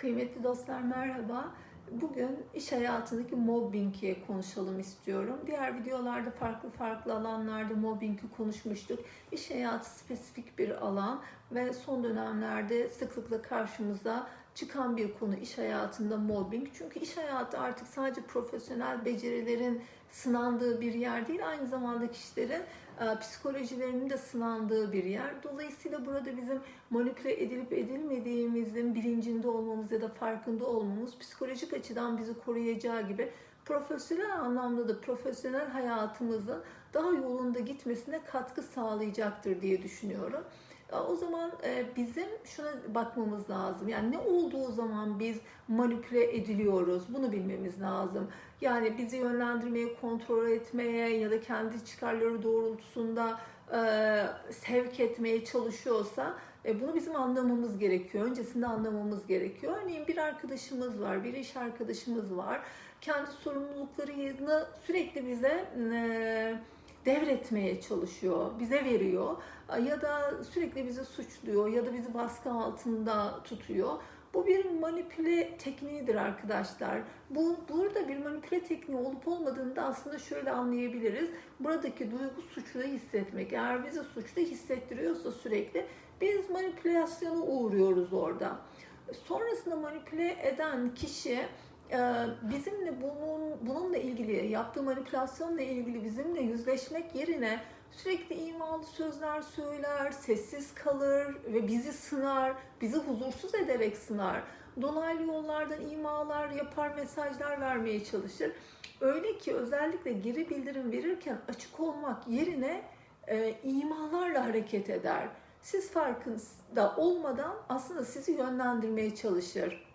Kıymetli dostlar merhaba. Bugün iş hayatındaki mobbingi konuşalım istiyorum. Diğer videolarda farklı farklı alanlarda mobbingi konuşmuştuk. İş hayatı spesifik bir alan ve son dönemlerde sıklıkla karşımıza çıkan bir konu iş hayatında mobbing. Çünkü iş hayatı artık sadece profesyonel becerilerin sınandığı bir yer değil, aynı zamanda kişilerin e, psikolojilerinin de sınandığı bir yer. Dolayısıyla burada bizim manipüle edilip edilmediğimizin bilincinde olmamız ya da farkında olmamız psikolojik açıdan bizi koruyacağı gibi profesyonel anlamda da profesyonel hayatımızın daha yolunda gitmesine katkı sağlayacaktır diye düşünüyorum. O zaman e, bizim şuna bakmamız lazım. Yani ne olduğu zaman biz manipüle ediliyoruz. Bunu bilmemiz lazım. Yani bizi yönlendirmeye, kontrol etmeye ya da kendi çıkarları doğrultusunda e, sevk etmeye çalışıyorsa e, bunu bizim anlamamız gerekiyor. Öncesinde anlamamız gerekiyor. Örneğin bir arkadaşımız var, bir iş arkadaşımız var. Kendi sorumluluklarını sürekli bize devretmeye çalışıyor, bize veriyor ya da sürekli bizi suçluyor ya da bizi baskı altında tutuyor. Bu bir manipüle tekniğidir arkadaşlar. Bu burada bir manipüle tekniği olup olmadığını da aslında şöyle anlayabiliriz. Buradaki duygu suçlu hissetmek. Eğer bizi suçlu hissettiriyorsa sürekli biz manipülasyona uğruyoruz orada. Sonrasında manipüle eden kişi bizimle bunun bununla ilgili yaptığı manipülasyonla ilgili bizimle yüzleşmek yerine sürekli imalı sözler söyler, sessiz kalır ve bizi sınar, bizi huzursuz ederek sınar. Dolaylı yollardan imalar yapar, mesajlar vermeye çalışır. Öyle ki özellikle geri bildirim verirken açık olmak yerine e, imalarla hareket eder. Siz farkında olmadan aslında sizi yönlendirmeye çalışır.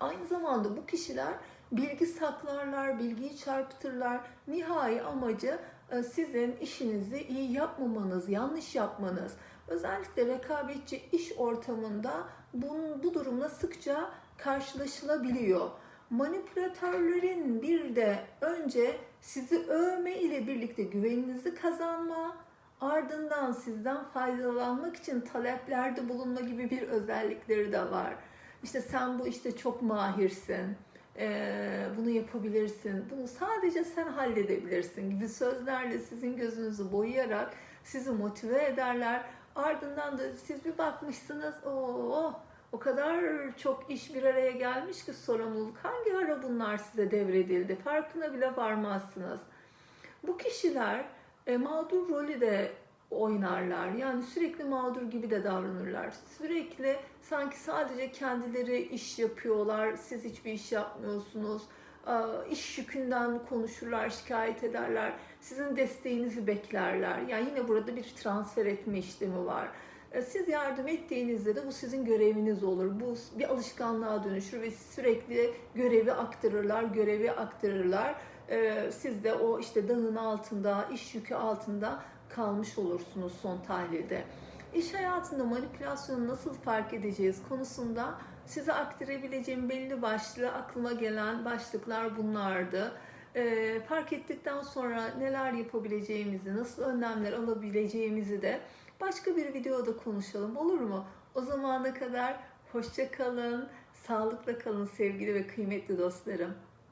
Aynı zamanda bu kişiler bilgi saklarlar, bilgiyi çarpıtırlar. Nihai amacı e, sizin işinizi iyi yapmamanız, yanlış yapmanız. Özellikle rekabetçi iş ortamında bunun, bu durumla sıkça karşılaşılabiliyor. Manipülatörlerin bir de önce sizi övme ile birlikte güveninizi kazanma, ardından sizden faydalanmak için taleplerde bulunma gibi bir özellikleri de var. İşte sen bu işte çok mahirsin, ee, bunu yapabilirsin, bunu sadece sen halledebilirsin gibi sözlerle sizin gözünüzü boyayarak sizi motive ederler. Ardından da siz bir bakmışsınız, o o kadar çok iş bir araya gelmiş ki sorumluluk hangi ara bunlar size devredildi farkına bile varmazsınız. Bu kişiler e, mağdur rolü de oynarlar. Yani sürekli mağdur gibi de davranırlar. Sürekli sanki sadece kendileri iş yapıyorlar, siz hiçbir iş yapmıyorsunuz. İş yükünden konuşurlar, şikayet ederler. Sizin desteğinizi beklerler. Yani yine burada bir transfer etme işlemi var. Siz yardım ettiğinizde de bu sizin göreviniz olur. Bu bir alışkanlığa dönüşür ve sürekli görevi aktarırlar, görevi aktarırlar. Siz de o işte dağın altında, iş yükü altında kalmış olursunuz son tahlilde. İş hayatında manipülasyonu nasıl fark edeceğiz konusunda size aktarabileceğim belli başlı aklıma gelen başlıklar bunlardı. Ee, fark ettikten sonra neler yapabileceğimizi, nasıl önlemler alabileceğimizi de başka bir videoda konuşalım olur mu? O zamana kadar hoşça kalın, sağlıkla kalın sevgili ve kıymetli dostlarım.